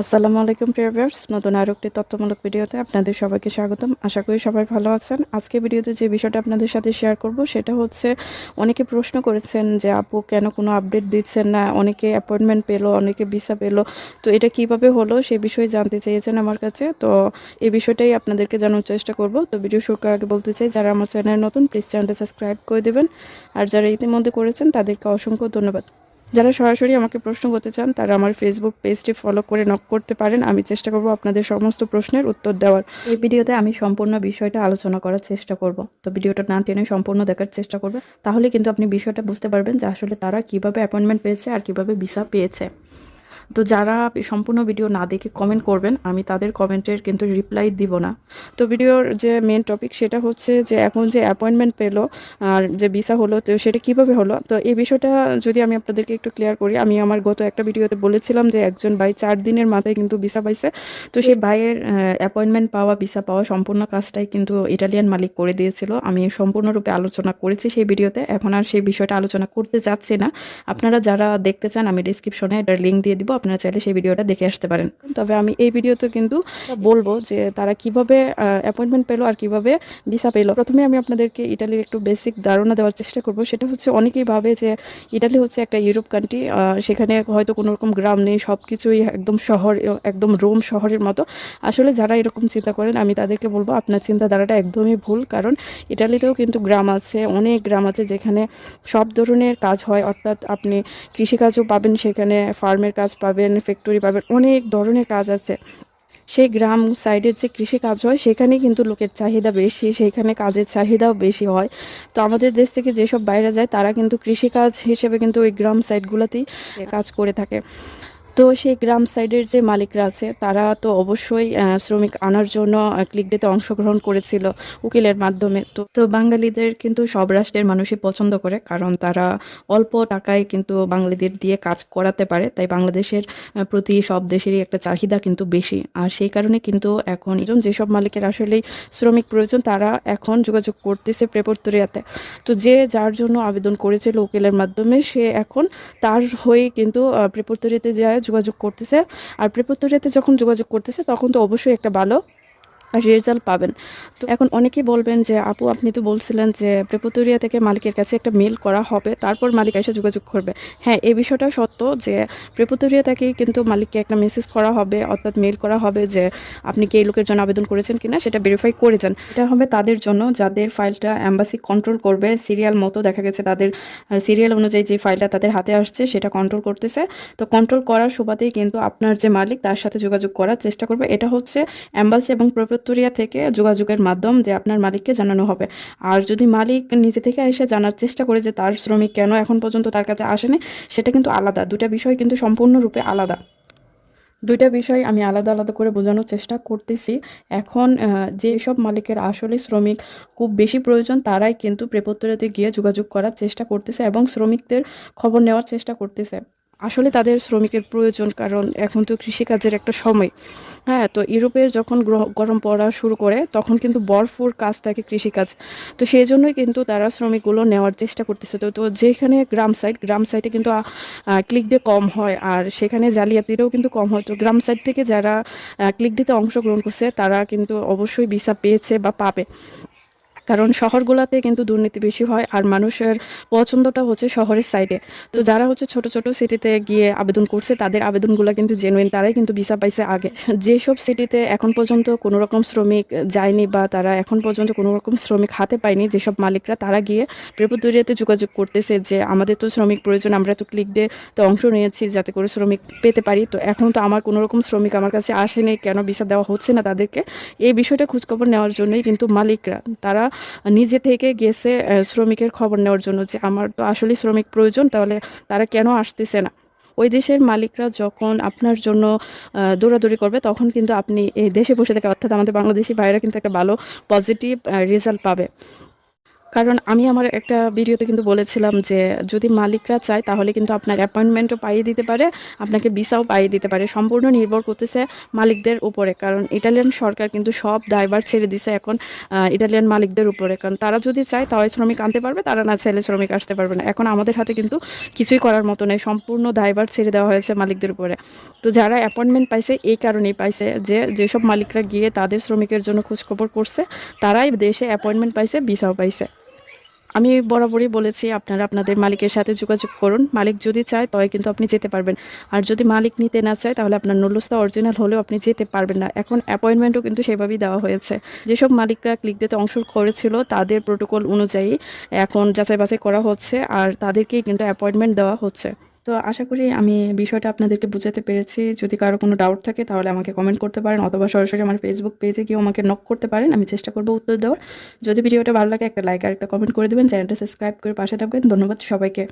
আসসালামু আলাইকুম প্রিয়ার্স নতুন আরও একটি তথ্যমূলক ভিডিওতে আপনাদের সবাইকে স্বাগতম। আশা করি সবাই ভালো আছেন। আজকে ভিডিওতে যে বিষয়টা আপনাদের সাথে শেয়ার করব, সেটা হচ্ছে অনেকে প্রশ্ন করেছেন যে, আপু, কেন কোনো আপডেট দিচ্ছেন না? অনেকে অ্যাপয়েন্টমেন্ট পেল, অনেকে ভিসা পেল। তো এটা কীভাবে হলো সেই বিষয়ে জানতে চেয়েছেন আমার কাছে। তো এই বিষয়টাই আপনাদেরকে জানার চেষ্টা করব। তো ভিডিও শুরু করার আগে বলতে চাই, যারা আমার চ্যানেল নতুন, প্লিজ চ্যানেলটা সাবস্ক্রাইব করে দেবেন। আর যারা ইতিমধ্যে করেছেন, তাদেরকে অসংখ্য ধন্যবাদ। যারা সরাসরি আমাকে প্রশ্ন করতে চান, তারা আমার ফেসবুক পেজটি ফলো করে নক করতে পারেন। আমি চেষ্টা করব আপনাদের সমস্ত প্রশ্নের উত্তর দেওয়ার। এই ভিডিওতে আমি সম্পূর্ণ বিষয়টা আলোচনা করার চেষ্টা করব। তো ভিডিওটা না টেনে সম্পূর্ণ দেখার চেষ্টা করবে। তাহলে কিন্তু আপনি বিষয়টা বুঝতে পারবেন যে আসলে তারা কীভাবে অ্যাপয়েন্টমেন্ট পেয়েছে আর কীভাবে ভিসা পেয়েছে। তো যারা সম্পূর্ণ ভিডিও না দেখে কমেন্ট করবেন, আমি তাদের কমেন্টের কিন্তু রিপ্লাই দিব না। তো ভিডিওর যে মেন টপিক সেটা হচ্ছে যে এখন যে অ্যাপয়েন্টমেন্ট পেল আর যে ভিসা হলো, তো সেটা কীভাবে হলো? তো এই বিষয়টা যদি আমি আপনাদেরকে একটু ক্লিয়ার করি, আমি আমার গত একটা ভিডিওতে বলেছিলাম যে একজন ভাই চার দিনের মাথায় কিন্তু ভিসা পাইছে। তো সেই ভাইয়ের অ্যাপয়েন্টমেন্ট পাওয়া ভিসা পাওয়া সম্পূর্ণ কাজটাই কিন্তু ইটালিয়ান মালিক করে দিয়েছিল। আমি সম্পূর্ণরূপে আলোচনা করেছি সেই ভিডিওতে। এখন আর সেই বিষয়টা আলোচনা করতে যাচ্ছি না। আপনারা যারা দেখতে চান, আমি ডিসক্রিপশনে এটার লিঙ্ক দিয়ে দিব। আপনারা চাইলে সেই ভিডিওটা দেখে আসতে পারেন। তবে আমি এই ভিডিওতে কিন্তু বলব যে তারা কীভাবে অ্যাপয়েন্টমেন্ট পেল আর কীভাবে ভিসা পেল। প্রথমে আমি আপনাদেরকে ইটালির একটু বেসিক ধারণা দেওয়ার চেষ্টা করব। সেটা হচ্ছে অনেকেই ভাবে যে ইটালি হচ্ছে একটা ইউরোপ কান্ট্রি সেখানে হয়তো কোনো রকম গ্রাম নেই সব কিছুই একদম শহর, একদম রোম শহরের মতো। আসলে যারা এরকম চিন্তা করেন, আমি তাদেরকে বলব আপনার চিন্তাধারাটা একদমই ভুল, কারণ ইটালিতেও কিন্তু গ্রাম আছে, অনেক গ্রাম আছে যেখানে সব ধরনের কাজ হয়। অর্থাৎ আপনি কৃষিকাজও পাবেন সেখানে ফার্মের কাজ পাবেন ফ্যাক্টরি পাবেন, অনেক ধরনের কাজ আছে। সেই গ্রাম সাইডের যে কৃষি কাজ হয় সেখানেই কিন্তু লোকের চাহিদা বেশি, সেইখানে কাজের চাহিদাও বেশি হয়। তো আমাদের দেশ থেকে যেসব বাইরে যায়, তারা কিন্তু কৃষিকাজ হিসেবে কিন্তু ওই গ্রাম সাইডগুলোতেই কাজ করে থাকে। তো সেই গ্রাম সাইডের যে মালিকরা আছে, তারা তো অবশ্যই শ্রমিক আনার জন্য ক্লিক ডেতে অংশগ্রহণ করেছিল উকিলের মাধ্যমে। তো তো বাঙালিদের কিন্তু সব রাষ্ট্রের মানুষই পছন্দ করে, কারণ তারা অল্প টাকায় কিন্তু বাঙালিদের দিয়ে কাজ করাতে পারে। তাই বাংলাদেশের প্রতি সব দেশেরই একটা চাহিদা কিন্তু বেশি। আর সেই কারণে কিন্তু এখন একজন যেসব মালিকের আসলেই শ্রমিক প্রয়োজন, তারা এখন যোগাযোগ করতেছে প্রেপরতরিয়াতে। তো যে যার জন্য আবেদন করেছিল উকিলের মাধ্যমে, সে এখন তার হয়ে কিন্তু প্রেপরতরিয়াতে যায় যোগাযোগ করতেছে। আর প্রেপোত্তরিয়াতে যখন যোগাযোগ করতেছে তখন তো অবশ্যই একটা ভালো রেজাল্ট পাবেন। তো এখন অনেকেই বলবেন যে, আপু, আপনি তো বলছিলেন যে, প্রেপোতরিয়া থেকে মালিকের কাছে একটা মেল করা হবে, তারপর মালিক এসে যোগাযোগ করবে। হ্যাঁ এই বিষয়টা সত্য যে, প্রেপোতরিয়া থেকে কিন্তু মালিককে একটা মেসেজ করা হবে, অর্থাৎ মেল করা হবে যে, আপনি কি এই লোকের জন্য আবেদন করেছেন কিনা? সেটা ভেরিফাই করে যান। এটা হবে তাদের জন্য যাদের ফাইলটা অ্যাম্বাসি কন্ট্রোল করবে। সিরিয়াল মতো দেখা গেছে তাদের সিরিয়াল অনুযায়ী যে ফাইলটা তাদের হাতে আসছে, সেটা কন্ট্রোল করতেছে। তো কন্ট্রোল করার সুবাদেই কিন্তু আপনার যে মালিক, তার সাথে যোগাযোগ করার চেষ্টা করবে। এটা হচ্ছে অ্যাম্বাসি এবং উত্তরিয়া থেকে যোগাযোগের মাধ্যম যে আপনার মালিককে জানানো হবে। আর যদি মালিক নিজে থেকে এসে জানার চেষ্টা করে যে তার শ্রমিক কেন এখন পর্যন্ত তার কাছে আসেনি, সেটা কিন্তু আলাদা। দুটা বিষয় কিন্তু সম্পূর্ণরূপে আলাদা। দুইটা বিষয় আমি আলাদা আলাদা করে বোঝানোর চেষ্টা করতেছি। এখন যেসব মালিকের আসলে শ্রমিক খুব বেশি প্রয়োজন, তারাই কিন্তু প্রেপত্তরাতে গিয়ে যোগাযোগ করার চেষ্টা করতেছে এবং শ্রমিকদের খবর নেওয়ার চেষ্টা করতেছে। আসলে তাদের শ্রমিকের প্রয়োজন, কারণ এখন তো কৃষিকাজের একটা সময়। হ্যাঁ তো ইউরোপের যখন গরম পড়া শুরু করে, তখন কিন্তু বরফুর কাজ থাকে কৃষিকাজ। তো সেই জন্যই কিন্তু তারা শ্রমিকগুলো নেওয়ার চেষ্টা করতেছে। তো তো যেখানে গ্রাম সাইড গ্রাম সাইডে কিন্তু ক্লিক ডে কম হয়, আর সেখানে জালিয়াতিরও কিন্তু কম হয়। তো গ্রাম সাইড থেকে যারা ক্লিক ডেতে অংশগ্রহণ করছে, তারা কিন্তু অবশ্যই ভিসা পেয়েছে বা পাবে। কারণ শহরগুলোতে কিন্তু দুর্নীতি বেশি হয় আর মানুষের পছন্দটা হচ্ছে শহরের সাইডে তো যারা হচ্ছে ছোট ছোট সিটিতে গিয়ে আবেদন করছে, তাদের আবেদনগুলো কিন্তু জেনুইন তারাই কিন্তু ভিসা পাইছে আগে। যেসব সিটিতে এখন পর্যন্ত কোনো রকম শ্রমিক যায়নি বা তারা এখন পর্যন্ত কোনো রকম শ্রমিক হাতে পায়নি, যেসব মালিকরা তারা গিয়ে প্রেপদুরিয়াতে যোগাযোগ করতেছে যে, আমাদের তো শ্রমিক প্রয়োজন, আমরা তো ক্লিক ডে তো অংশ নিয়েছি যাতে করে শ্রমিক পেতে পারি। তো এখন তো আমার কোনো রকম শ্রমিক আমার কাছে আসেনি, কেন ভিসা দেওয়া হচ্ছে না তাদেরকে? এই বিষয়টা খোঁজখবর নেওয়ার জন্যই কিন্তু মালিকরা, তারা নিজে থেকে গেছে শ্রমিকের খবর নেওয়ার জন্য যে আমার তো আসলে শ্রমিক প্রয়োজন, তাহলে তারা কেন আসতেছে না? ওই দেশের মালিকরা যখন আপনার জন্য দৌড়াদৌড়ি করবে, তখন কিন্তু আপনি এই দেশে বসে থেকে, অর্থাৎ আমাদের বাংলাদেশি ভাইরা কিন্তু একটা ভালো পজিটিভ রেজাল্ট পাবে। কারণ আমি আমার একটা ভিডিওতে কিন্তু বলেছিলাম যে যদি মালিকরা চায় তাহলে কিন্তু আপনার অ্যাপয়েন্টমেন্টও পাইয়ে দিতে পারে, আপনাকে ভিসাও পাইয়ে দিতে পারে। সম্পূর্ণ নির্ভর করতেছে মালিকদের উপরে, কারণ ইটালিয়ান সরকার কিন্তু সব দায়ভার ছেড়ে দিছে এখন ইটালিয়ান মালিকদের উপরে। কারণ তারা যদি চায় তাহলে শ্রমিক আনতে পারবে, তারা না চাইলে শ্রমিক আসতে পারবে না। এখন আমাদের হাতে কিন্তু কিছুই করার মতো নেই, সম্পূর্ণ দায়ভার ছেড়ে দেওয়া হয়েছে মালিকদের উপরে। তো যারা অ্যাপয়েন্টমেন্ট পাইছে, এই কারণেই পাইছে যে যেসব মালিকরা গিয়ে তাদের শ্রমিকের জন্য খোঁজখবর করছে, তারাই দেশে অ্যাপয়েন্টমেন্ট পাইছে, ভিসাও পাইছে। আমি বরাবরই বলেছি, আপনারা আপনাদের মালিকের সাথে যোগাযোগ করুন। মালিক যদি চায়, তবে কিন্তু আপনি যেতে পারবেন। আর যদি মালিক নিতে না চায়, তাহলে আপনার নুলুস্তা অরিজিনাল হলেও আপনি যেতে পারবেন না। এখন অ্যাপয়েন্টমেন্টও কিন্তু সেভাবেই দেওয়া হয়েছে। যেসব মালিকরা ক্লিক দিতে অংশ করেছিল, তাদের প্রোটোকল অনুযায়ী এখন যাচাই বাছাই করা হচ্ছে, আর তাদেরকেই কিন্তু অ্যাপয়েন্টমেন্ট দেওয়া হচ্ছে। তো আশা করি আমি বিষয়টা আপনাদেরকে বুঝাতে পেরেছি। যদি কারও কোনো ডাউট থাকে, তাহলে আমাকে কমেন্ট করতে পারেন অথবা সরাসরি আমার ফেসবুক পেজে গিয়েও আমাকে নক করতে পারেন। আমি চেষ্টা করব উত্তর দেওয়ার। যদি ভিডিওটা ভালো লাগে, একটা লাইক আর একটা কমেন্ট করে দেবেন। চ্যানেলটা সাবস্ক্রাইব করে পাশে থাকবেন। ধন্যবাদ সবাইকে।